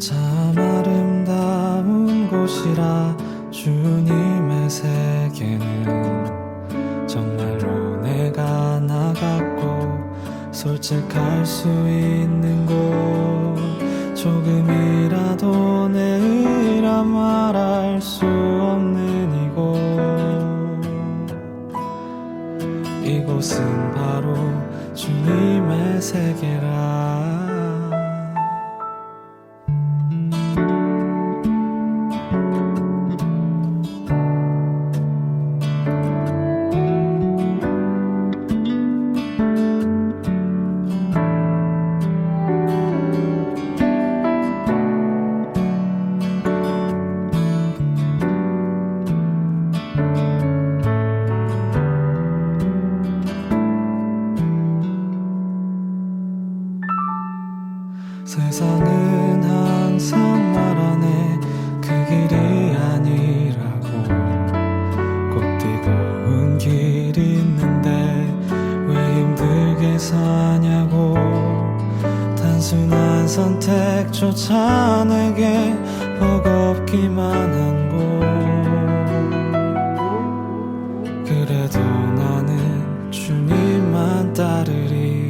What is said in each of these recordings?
참 아름다운 곳이라 주님의 세계는 정말로 내가 나갔고 솔직할 수 있는 곳. 조금이라도 내 의라 말할 수 없는 이곳. 이곳은 바로 주님의 세계라 세상은 항상 말하네. 그 길이 아니라고. 꼭 뛰고은 길이 있는데 왜 힘들게 사냐고. 단순한 선택조차 내게 버겁기만 한곳 그래도 나는 주님만 따르리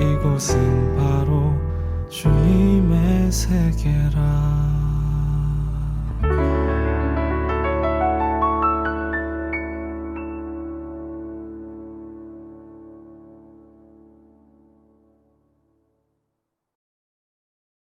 이곳은 바로 주님의 세계라